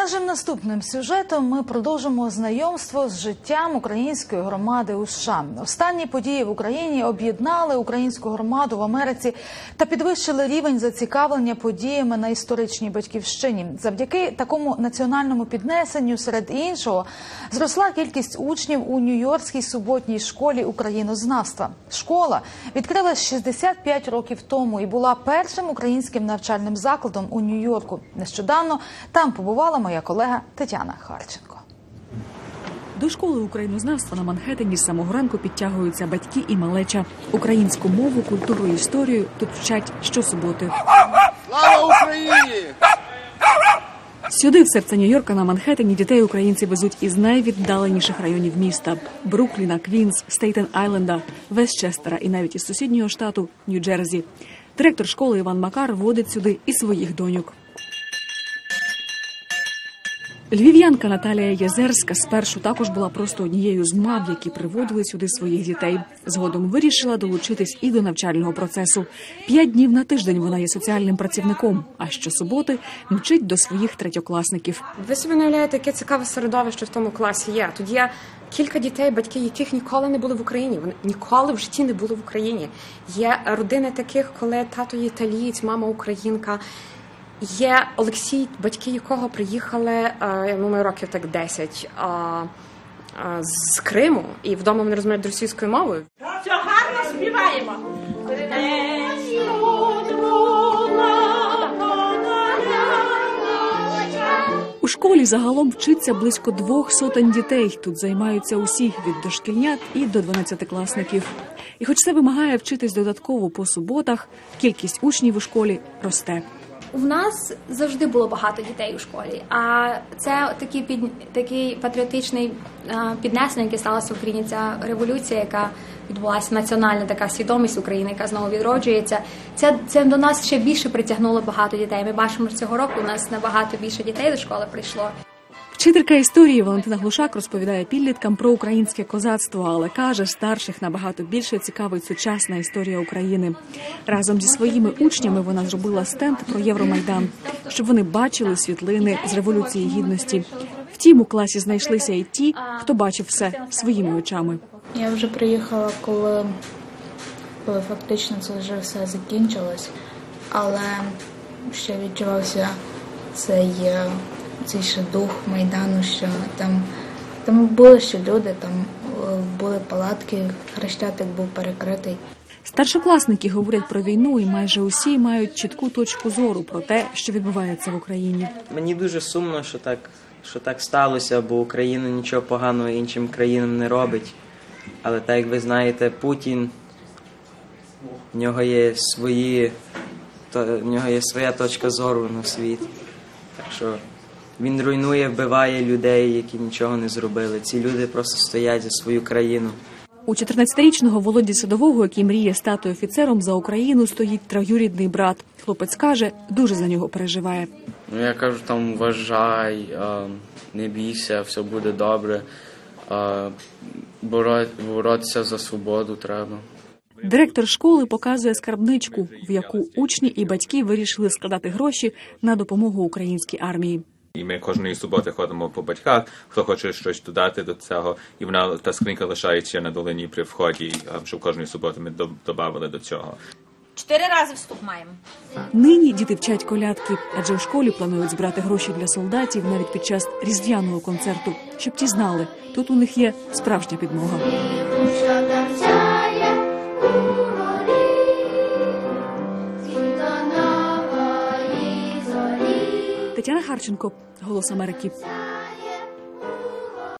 Нашим наступним сюжетом ми продовжимо знайомство з життям української громади у США. Останні події в Україні об'єднали українську громаду в Америці та підвищили рівень зацікавлення подіями на історичній батьківщині. Завдяки такому національному піднесенню, серед іншого, зросла кількість учнів у Нью-Йоркській суботній школі українознавства. Школа відкрилась 65 років тому і була першим українським навчальним закладом у Нью-Йорку. Нещодавно там побувала моя колега Тетяна Харченко. До школи українознавства на Манхеттені з самого ранку підтягуються батьки і малеча. Українську мову, культуру і історію тут вчать щосуботи. Слава Україні! Сюди, в серце Нью-Йорка, на Манхеттені, дітей українці везуть із найвіддаленіших районів міста: Брукліна, Квінс, Стейтен Айленда, Вестчестера і навіть із сусіднього штату Нью-Джерсі. Директор школи Іван Макар водить сюди і своїх доньок. Львів'янка Наталія Єзерська спершу також була просто однією з мав, які приводили сюди своїх дітей. Згодом вирішила долучитись і до навчального процесу. П'ять днів на тиждень вона є соціальним працівником, а щосуботи мчить до своїх третьокласників. Ви собі уявляєте, яке цікаве середовище в тому класі є. Тут є кілька дітей, батьки яких ніколи не були в Україні. Вони ніколи в житті не були в Україні. Є родини таких, коли тато є італієць, мама українка. Є Олексій, батьки якого приїхали е, ну, років так 10 е, е, з Криму, і вдома вони розмовляють російською мовою. Все гарно співаємо. У школі загалом вчиться близько двох сотень дітей. Тут займаються усі від дошкільнят і до дванадцятикласників. І хоч це вимагає вчитись додатково по суботах, кількість учнів у школі росте. У нас завжди було багато дітей у школі. А це такий під такий патріотичний а, піднесення, яке сталося в Україні. Ця революція, яка відбулася національна така свідомість України, яка знову відроджується. Це це до нас ще більше притягнуло багато дітей. Ми бачимо, що цього року у нас набагато більше дітей до школи прийшло. Вчителька історії Валентина Глушак розповідає підліткам про українське козацтво, але каже, старших набагато більше цікавить сучасна історія України. Разом зі своїми учнями вона зробила стенд про Євромайдан, щоб вони бачили світлини з революції гідності. Втім, у класі знайшлися і ті, хто бачив все своїми очами. Я вже приїхала, коли, коли фактично це вже все закінчилось, але ще відчувався цей, цей ще дух майдану, що там, там були ще люди, там е, були палатки, хрещатик був перекритий. Старшокласники говорять про війну, і майже усі мають чітку точку зору про те, що відбувається в Україні. Мені дуже сумно, що так, що так сталося, бо Україна нічого поганого іншим країнам не робить. Але так як ви знаєте, Путін в нього є свої, то, в нього є своя точка зору на світ. Так що він руйнує, вбиває людей, які нічого не зробили. Ці люди просто стоять за свою країну. У 14-річного Володі Садового, який мріє стати офіцером за Україну, стоїть троюрідний брат. Хлопець каже, дуже за нього переживає. Ну, я кажу, там вважай, не бійся, все буде добре. Боротися за свободу треба. Директор школи показує скарбничку, в яку учні і батьки вирішили складати гроші на допомогу українській армії. І ми кожної суботи ходимо по батьках, хто хоче щось додати до цього, і вона та скринька лишається на долині при вході, щоб кожної суботи ми додавали до цього. Чотири рази вступ маємо. Нині діти вчать колядки, адже в школі планують збирати гроші для солдатів навіть під час різдвяного концерту, щоб ті знали, тут у них є справжня підмога. Тетяна Харченко, Голос Америки.